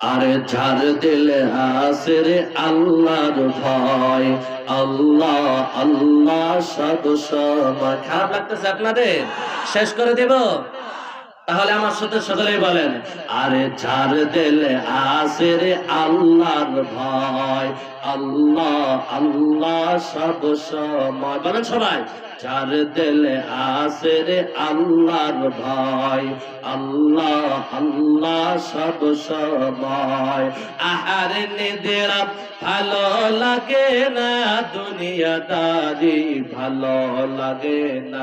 আরে ঝাড় দিলে আসে রে আল্লাহর ভয়। আল্লাহ আল্লাহ সব সময় খারাপ লাগতেছে আপনাদের? শেষ করে দেব। তাহলে আমার সাথে সকলেই বলেন, আরে ঝাড় দিলে আসে রে আল্লাহর ভয়। আল্লাহ আল্লাহ সব সময়। বলেন সবাই যার দিলে আসে রে আল্লাহর ভয়। আল্লাহ আল্লাহ সব সময়। আহার নিদেরা ভালো লাগে না, দুনিয়াদারি ভালো লাগে না।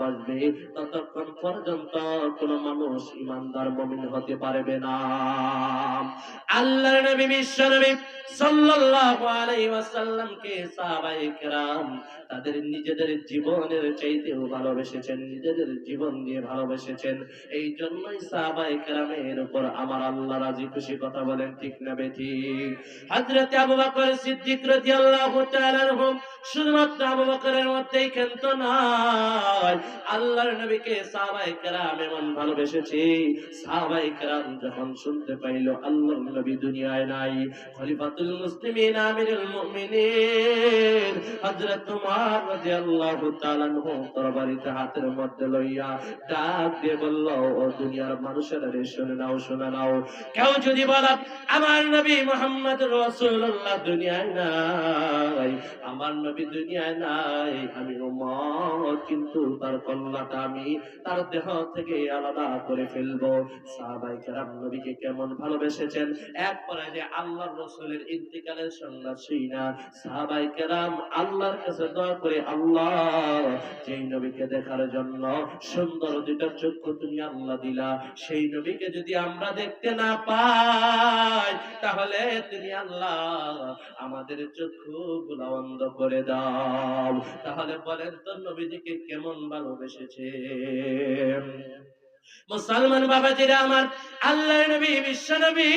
বাসবে ততক্ষণ পর্যন্ত কোন মানুষ ইমানদার মমিন হতে পারবে না। আল্লাহর নবী, বিশ্ব নবী সাল্লাল্লাহু আলাইহি ওয়াসাল্লামকে সাহাবায়ে কেরাম তাদের নিজেদের জীবনের চাইতেও ভালোবেসেছেন, নিজেদের জীবন দিয়ে ভালোবেসেছেন। এই জন্যই সাহাবায়ে কেরামের উপর আমার আল্লাহ রাজি খুশি কথা বলেন, ঠিক না বেঠিক হযরতে আবু বকর সিদ্দিক রাদিয়াল্লাহু তাআলা শুধুমাত্র আবু বকরের মধ্যেই কিন্তু নয়। হাতের মধ্যে লইয়া ডাক দিয়ে বলল, ও দুনিয়ার মানুষেরা রে, শুনে নাও শুনে নাও। কেউ যদি বলা, আমার নবী মোহাম্মদ রাসূলুল্লাহ দুনিয়ায় নাই, আমার নবী দুনিয়ায় নাই, আমি কিন্তু তার কল্লাটা আমি তার দেহ থেকে আলাদা করে ফেলব। সাহাবাই কেরাম নবীকে কেমন ভালোবেসেছেন? এক পর্যায়ে আল্লাহর রসুলের ইন্তিকালের শুই না। সাহাবাই কেরাম আল্লাহর কাছে দোয়া করে, আল্লাহ, যেই নবীকে দেখার জন্য সুন্দর দুটা চক্ষু তুমি আল্লাহ দিলা। সেই নবীকে যদি আমরা দেখতে না পাই, তাহলে তুমি আল্লাহ আমাদের চক্ষু গুলা বন্ধ করে দাও। তাহলে বলেন তো নবীজিকে কেমন ভালোবেসেছে। মুসলমান বাবাজিরা আমার আল্লাহ নবী, বিশ্ব নবী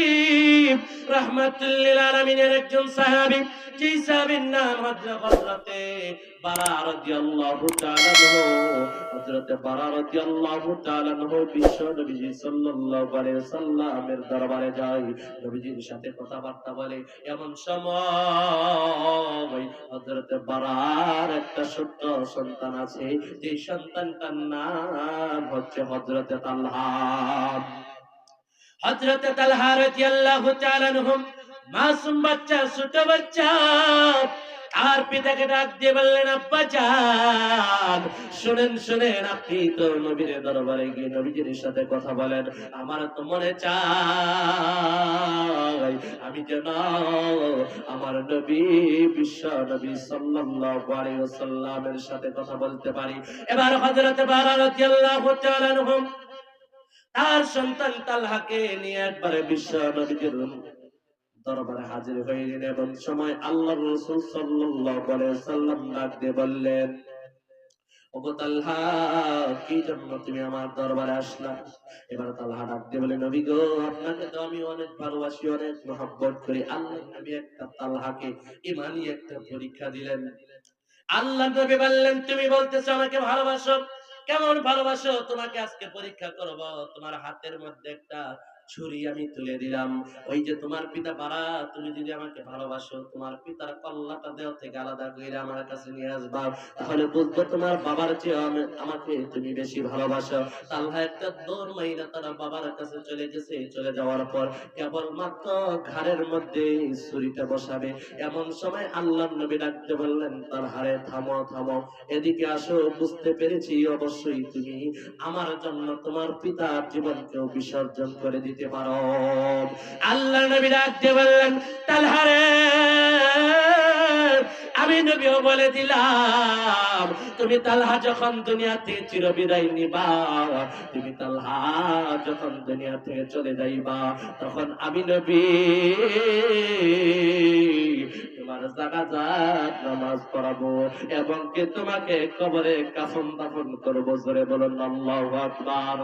রহমতুল্লিল আলমিনের একজন সাহাবী, যে সাহাবীর নাম রাদিয়াল্লাহু তাআলা তাআলা বিশ্ব সাল্লাল্লাহু আলাইহি সাল্লামের দরবারে যায়, নবীজির সাথে কথাবার্তা বলে। এমন সময় বারার একটা ছোট্ট সন্তান আছে, যে সন্তানটার নাম হচ্ছে হযরতে তালহা মাসুম বাচ্চা, ছোট বাচ্চা আর পিতাকে ডাক দিয়ে বললেন শুনেন শুনেন, আপনি তো নবীর দরবারে গিয়ে নবীজির সাথে কথা বলেন। আমার তো মনে চাই, আমি যেন আমার নবী, বিশ্ব নবী সাল্লাল্লাহু সাথে কথা বলতে পারি। এবার আনহু তার সন্তান তালহাকে নিয়ে একবারে বিশ্ব দরবারে হাজির হইলেন এবং সময় আল্লাহ রসুল সাল্লাল্লাহু আলাইহি সাল্লাম ডাক দিয়ে বললেন, ওগো তালহা, কি জন্য তুমি আমার দরবারে আসলা? এবার তালহা ডাক দিয়ে বলে নবী গো, আপনাকে তো আমি অনেক ভালোবাসি, অনেক করি। আল্লাহ নবী একটা তালহাকে পরীক্ষা দিলেন। আল্লাহ নবী বললেন, তুমি বলতেছো আমাকে ভালোবাসো কেমন ভালোবাসো? তোমাকে আজকে পরীক্ষা করব। তোমার হাতের মধ্যে একটা ছুরি আমি তুলে দিলাম। ওই যে তোমার পিতা পারা তুমি যদি আমাকে ভালোবাসো, তোমার পিতার কল্লাটা দেহ থেকে আলাদা করে আমার কাছে নিয়ে আসবা। তাহলে বুঝব তোমার বাবার চেয়ে আমি- আমাকে তুমি বেশি ভালোবাসো। তাল্লা একটা দৌড় মাইরা তারা বাবার কাছে চলে গেছে, চলে যাওয়ার পর কেবল মাত্র ঘাড়ের মধ্যে ছুরিটা বসাবে। এমন সময় আল্লাহ নবী ডাকতে বললেন, তার হারে থামো থামো। এদিকে আসো, বুঝতে পেরেছি অবশ্যই তুমি আমার জন্য তোমার পিতার জীবনকেও বিসর্জন করে দিতে দিতে পারো। আল্লাহ নবী ডাক বললেন, তালহারে, আমি নবীও বলে দিলাম, তুমি তালহা যখন দুনিয়া থেকে চিরবিদায় নিবা, তুমি তালহা যখন দুনিয়া থেকে চলে যাইবা, তখন আমি নবী তোমার জানাজাত নামাজ পড়াবো এবং কে তোমাকে কবরে কাফন দাফন করব, জোরে বলুন, আল্লাহু আকবার।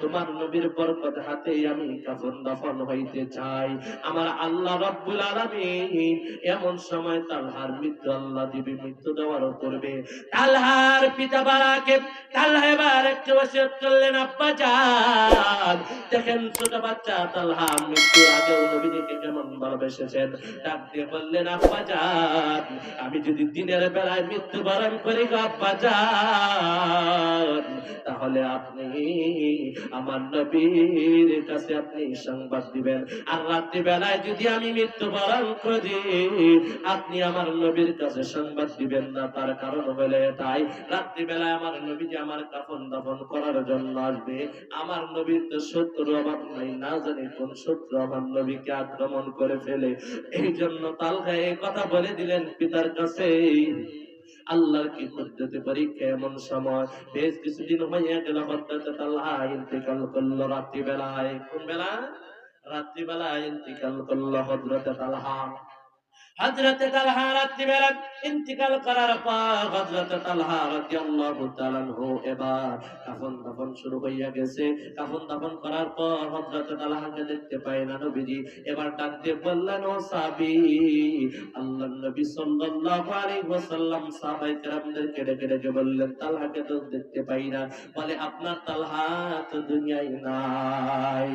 তোমার নবীর বরকত হাতে আমি কাফন দাফন হইতে চাই। আমার আল্লাহ রব্বুল আলামিন এমন সময় তালহার মৃত্যু আল্লাহ দিবে, মৃত্যু দেওয়ার করবে। তালহার পিতা বারাকে, তালহা এবার একটু করলেন আব্বা যান দেখেন ছোট বাচ্চা তালহা মৃত্যুর আগেও কেমন ভালোবেসেছেন। ডাক দিয়ে বললেন, আব্বা যান আমি যদি দিনের বেলায় মৃত্যু বরণ করি গো আব্বা তাহলে আপনি আমার নবীর কাছে আপনি সংবাদ দিবেন। আর রাত্রি বেলায় যদি আমি মৃত্যু বরণ করি, আপনি আমার নবীর কাছে সংবাদ দিবেন না, তার কারণ হলে এটাই রাত্রি বেলায় আমার নবী যে আমার কাফন দাফন করার জন্য আসবে। আমার নবীর তো শত্রু আমার নাই, না জানি কোন শত্রু আমার নবীকে আক্রমণ করে ফেলে। এই জন্য তালকা এই কথা বলে দিলেন পিতার কাছে। আল্লাহর কি করতে পারি? কেমন সময়? বেশ কিছুদিন হইয়া গেল, হঠাৎ আল্লাহ ইন্তেকাল করল রাত্রিবেলায়। কোন বেলা রাত্রি বেলায় ইন্তেকাল করল হজরত তালহা হযরত তালহা রাত্রিবেলা ইন্তিকাল করার পর হযরত তালহা রাদিয়াল্লাহু তাআলা আনহু এবার কাফন দাফন শুরু হইয়া গেছে। কাফন দাফন করার পর হযরত তালহাকে দেখতে পায় না নবীজি। এবার ডাক দিয়ে বললেন, ও সাহাবী, আল্লাহর নবী সাল্লাল্লাহু আলাইহি ওয়াসাল্লাম সাহাবায়ে কেরামদেরকে ডেকে ডেকে বললেন, তালহাকে তো দেখতে পাই না। বলে, আপনার তালহা তো দুনিয়ায় নাই।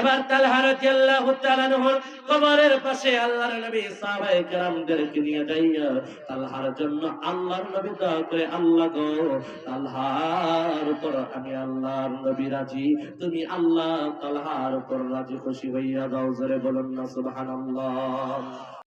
এবার তালহা রাদিয়াল্লাহু তাআলা আনহুর কবরের পাশে আল্লাহর নবী সাহাবায়ে কেরামদেরকে নিয়ে যাইয়া তালহার জন্য আল্লাহর নবী দোয়া করে, আল্লাহ গো, তালহার উপর আমি আল্লাহর নবী রাজি। তুমি আল্লাহ তালহার উপর রাজি, খুশি হইয়া দাও জোরে বলুন না, সুবহানাল্লাহ।